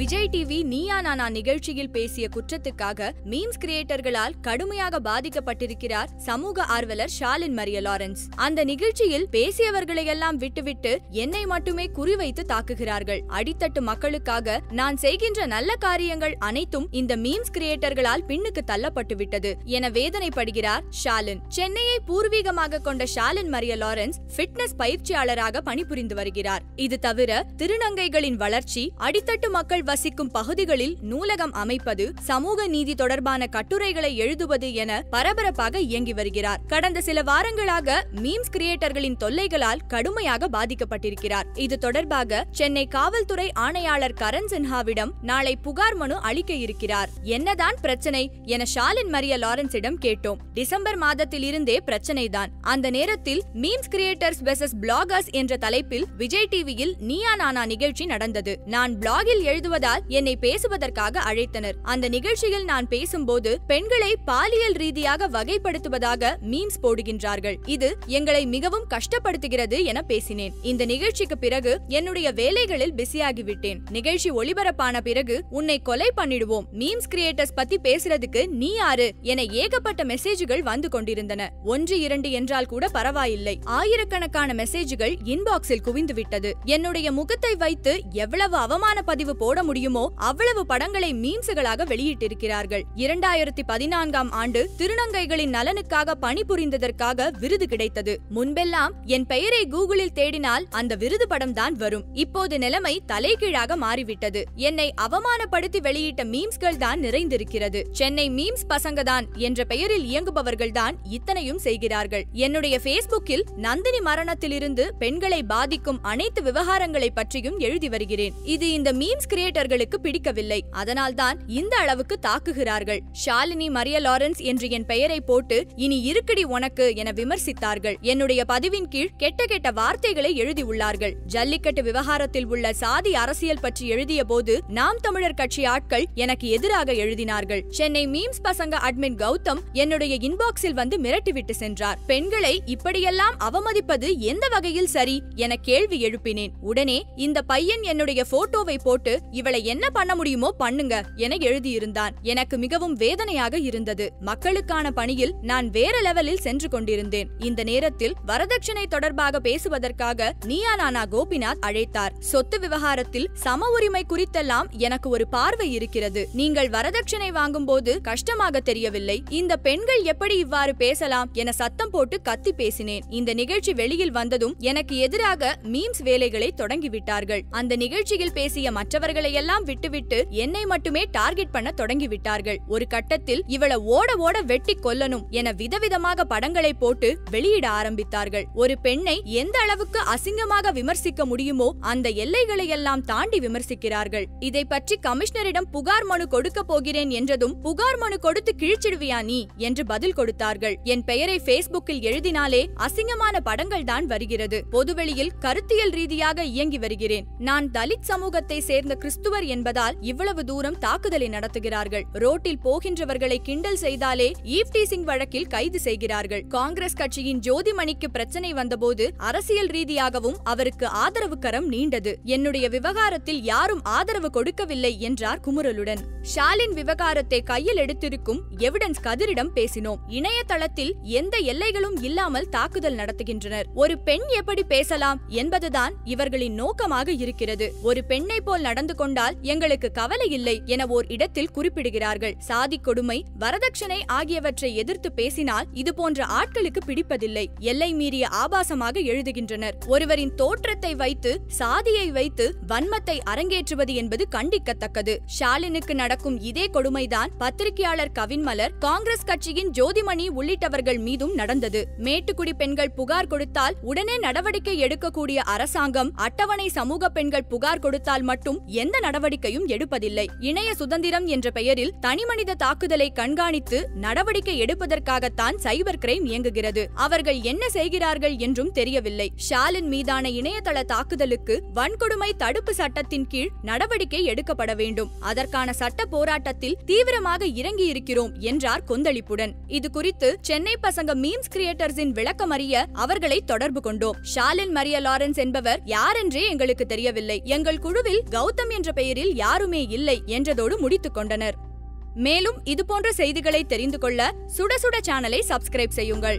Vijay TV Neeya Naana நிகழ்ச்சியில் பேசிய குற்றத்துக்காக memes கிரியேட்டர்களால் கடுமையாக பாதிக்கப்பட்டிருக்கிறார் சமூக ஆர்வலர் ஷாலின் மரிய லாரன்ஸ். அந்த நிகழ்ச்சியில் பேசியவர்களை எல்லாம் விட்டுவிட்டு என்னை மட்டுமே குறிவைத்து தாக்குகிறார்கள். அடித்தட்டு மக்களுக்காக நான் செய்கின்ற நல்ல காரியங்கள் அனைத்தும் இந்த மீம்ஸ் கிரியேட்டர்களால் பின்னுக்கு தள்ளப்பட்டு விட்டது என வேதனைப்படுகிறார் ஷாலின். சென்னையை பூர்வீகமாக கொண்ட ஷாலின் மரிய லாரன்ஸ் ஃபிட்னஸ் பயிற்சியாளராக பணிபுரிந்து வருகிறார். இது தவிர திருநங்கைகளின் வளர்ச்சி அடித்தட்டு மக்கள் வசிக்கும் பகுதிகளில் நூலகம் அமைப்பது சமூக நீதி தொடர்பான கட்டுரைகளை எழுதுவது என பரபரப்பாக இயங்கி வருகிறார். கடந்த சில வாரங்களாக மீம்ஸ் கிரியேட்டர்களின் தொல்லைகளால் கடுமையாக பாதிக்கப்பட்டிருக்கிறார். இது தொடர்பாக சென்னை காவல்துறை ஆணையாளர் கரண் சின்ஹாவிடம் நாளை புகார் மனு அளிக்க இருக்கிறார். என்னதான் பிரச்சனை? என ஷாலின் மரிய லாரன்ஸிடம் கேட்டோம். டிசம்பர் மாதத்தில் இருந்தே பிரச்சனைதான். அந்த நேரத்தில் மீம்ஸ் கிரியேட்டர்ஸ் வெசஸ் பிளாகர்ஸ் என்ற தலைப்பில் விஜய் டிவியில் நீயா நானா நிகழ்ச்சி நடந்தது. நான் பிளாகில் எழுதுவதால் என்னை பேசுவதற்காக அழைத்தனர். அந்த நிகழ்ச்சியில் நான் பேசும்போது பெண்களை பாலியல் ரீதியாக வகைப்படுத்துவதாக மீம்ஸ் போடுகின்றார்கள். இது எங்களை மிகவும் கஷ்டப்படுத்துகிறது என பேசினேன். இந்த நிகழ்ச்சிக்கு பிறகு என்னுடைய வேலைகளில் பிஸியாகிவிட்டேன். நிகழ்ச்சி ஒளிபரப்பான பிறகு உன்னை கொலை பண்ணிடுவோம். மீம்ஸ் கிரியேட்டர்ஸ் பத்தி பேசுறதுக்கு நீ யாரு? என ஏகப்பட்ட மெசேஜ்கள் வந்து கொண்டிருந்தன. ஒன்று இரண்டு என்றால் கூட பரவாயில்லை. ஆயிரக்கணக்கான மெசேஜ்கள் இன்பாக்ஸில் குவிந்து விட்டது என்னுடைய முகத்தை வைத்து எவ்வளவு அவமான பதிவு போட முடியுமோ அவ்வளவு படங்களை மீம்ஸுகளாக வெளியிட்டிருக்கிறார்கள். இரண்டாயிரத்தி பதினான்காம் ஆண்டு திருநங்கைகளின் நலனுக்காக பணிபுரிந்ததற்காக விருது கிடைத்தது. முன்பெல்லாம் என் பெயரை கூகுளில் தேடினால் அந்த விருது படம் தான் வரும். இப்போது நிலைமை தலைகீழாக மாறிவிட்டது. என்னை அவமானப்படுத்தி வெளியிட்ட மீம்ஸ்கள் தான் நிறைந்திருக்கிறது. சென்னை மீம்ஸ் பசங்க தான் என்ற பெயரில் இயங்குபவர்கள் தான் இத்தனையும் செய்கிறார்கள். என்னுடைய ஃபேஸ்புக்கில் நந்தினி மரணத்திலிருந்து பெண்களை பாதிக்கும் அனைத்து விவகாரங்களை பற்றியும் எழுதி வருகிறேன். இது இந்த மீம்ஸ் கிரியேட்டர்களுக்கு பிடிக்கவில்லை. அதனால்தான் இந்த அளவுக்கு தாக்குகிறார்கள். ஷாலினி மரிய லாரன்ஸ் என்று என் பெயரை போட்டு இனி இருக்கடி உனக்கு என விமர்சித்தார்கள். என்னுடைய பதிவின் கீழ் கெட்ட கெட்ட வார்த்தைகளை எழுதியுள்ளார்கள். ஜல்லிக்கட்டு விவகாரத்தில் உள்ள சாதி அரசியல் பற்றி எழுதிய போது நாம் தமிழர் கட்சி ஆட்கள் எனக்கு எதிராக எழுதினார்கள். சென்னை மீம்ஸ் பசங்க அட்மின் கௌதம் என்னுடைய இன்பாக்ஸில் வந்து மிரட்டிவிட்டு சென்றார். பெண்களை இப்படியெல்லாம் அவமதிப்பது எந்த வகையில் சரி? என கேள்வி எழுப்பினேன். உடனே இந்த பையன் என்னுடைய போட்டோவை போட்டு இவளை என்ன பண்ண முடியுமோ பண்ணுங்க என எழுதியிருந்தான். எனக்கு மிகவும் வேதனையாக இருந்தது. மக்களுக்கான பணியில் நான் வேற லெவலில் சென்று கொண்டிருந்தேன். இந்த நேரத்தில் வரதட்சணை தொடர்பாக பேசுவதற்காக நீயா நானா கோபிநாத் அழைத்தார். சொத்து விவகாரத்தில் சம உரிமை குறித்தெல்லாம் எனக்கு ஒரு பார்வை இருக்கிறது. நீங்கள் வரதட்சணை வாங்கும்போது கஷ்டமாக தெரியவில்லை. இந்த பெண்கள் எப்படி இவ்வாறு பேசலாம் என சத்தம் போட்டு கத்தி பேசினேன். இந்த நிகழ்ச்சி வெளியில் வந்ததும் எனக்கு எதிராக மீம்ஸ் வேலைகளை தொடங்கிவிட்டார்கள். அந்த நிகழ்ச்சியில் பேசிய மற்றவர்களை எல்லாம் விட்டுவிட்டு என்னை மட்டுமே டார்கெட் பண்ண தொடங்கிவிட்டார்கள். ஒரு கட்டத்தில் இவளை ஓட ஓட வெட்டி கொல்லணும் என விதவிதமாக படங்களை போட்டு வெளியிட ஆரம்பித்தார்கள். ஒரு பெண்ணை எந்த அளவுக்கு அசிங்கமாக விமர்சிக்க முடியுமோ அந்த எல்லைகளை எல்லாம் தாண்டி விமர்சிக்கிறார்கள். இதை பற்றி கமிஷனரிடம் புகார் மனு கொடுக்க போகிறேன் என்றதும் புகார் மனு கொடுத்து கிழிச்சிடுவியா நீ? என்று பதில் கொடுத்தார்கள். என் பெயரை பேஸ்புக்கில் எழுதினாலே அசிங்கமான படங்கள் தான் வருகிறது. பொதுவெளியில் கருத்தியல் ரீதியாக இயங்கி வருகிறேன். நான் தலித் சமூகத்தை சேர்ந்த கிறிஸ்துவர் என்பதால் இவ்வளவு தூரம் தாக்குதலை நடத்துகிறார்கள். ரோட்டில் போகின்றவர்களை கிண்டல் செய்தாலே ஈவ்டீசிங் வழக்கில் கைது செய்கிறார்கள். காங்கிரஸ் கட்சியின் ஜோதிமணிக்கு பிரச்சனை வந்தபோது அரசியல் ரீதியாகவும் அவருக்கு ஆதரவு கரம் நீண்டது. என்னுடைய விவகாரத்தில் யாரும் ஆதரவு கொடுக்கவில்லை என்றார் குமுறலுடன். ஷாலின் விவகாரத்தை கையில் எடுத்திருக்கும் எவிடன்ஸ் கதிரிடம் பேசினோம். இணையதளத்தில் எந்த எல்லைகளும் இல்லாமல் தாக்குதல் நடத்துகின்றனர். ஒரு பெண் எப்படி பேசலாம் என்பதுதான் இவர்களின் நோக்கமாக இருக்கிறது. ஒரு பெண்ணை போல் நடந்து கொண்டு கொண்டால் எங்களுக்கு கவலை இல்லை என ஓர் இடத்தில் குறிப்பிடுகிறார்கள். சாதி கொடுமை வரதட்சணை ஆகியவற்றை எதிர்த்து பேசினால் இது போன்ற ஆட்களுக்கு பிடிப்பதில்லை. எல்லை மீறிய ஆபாசமாக எழுதுகின்றனர். ஒருவரின் தோற்றத்தை வைத்து சாதியை வைத்து வன்மத்தை அரங்கேற்றுவது என்பது கண்டிக்கத்தக்கது. ஷாலினுக்கு நடக்கும் இதே கொடுமைதான் பத்திரிகையாளர் கவின்மலர் காங்கிரஸ் கட்சியின் ஜோதிமணி உள்ளிட்டவர்கள் மீதும் நடந்தது. மேட்டுக்குடி பெண்கள் புகார் கொடுத்தால் உடனே நடவடிக்கை எடுக்கக்கூடிய அரசாங்கம் அட்டவணை சமூக பெண்கள் புகார் கொடுத்தால் மட்டும் எந்த நடவடிக்கையும் எடுப்பதில்லை. இணைய சுதந்திரம் என்ற பெயரில் தனிமனித தாக்குதலை கண்காணித்து நடவடிக்கை எடுப்பதற்காகத்தான் சைபர் கிரைம் இயங்குகிறது. அவர்கள் என்ன செய்கிறார்கள் என்றும் தெரியவில்லை. ஷாலின் மீதான இணையதள தாக்குதலுக்கு வன்கொடுமை தடுப்பு சட்டத்தின் கீழ் நடவடிக்கை எடுக்கப்பட வேண்டும். அதற்கான சட்ட போராட்டத்தில் தீவிரமாக இறங்கி இருக்கிறோம் என்றார் கொந்தளிப்புடன். இது குறித்து சென்னை பசங்க மீம்ஸ் கிரியேட்டர்ஸின் விளக்கம் அறிய அவர்களை தொடர்பு கொண்டோம். ஷாலின் மரிய லாரன்ஸ் என்பவர் யாரென்றே எங்களுக்கு தெரியவில்லை. எங்கள் குழுவில் கௌதம் என்ற என்ற பெயரில் யாருமே இல்லை என்றதோடு முடித்துக் கொண்டனர். மேலும் இதுபோன்ற செய்திகளை தெரிந்து கொள்ள சுட சுட சேனலை சப்ஸ்கிரைப் செய்யுங்கள்.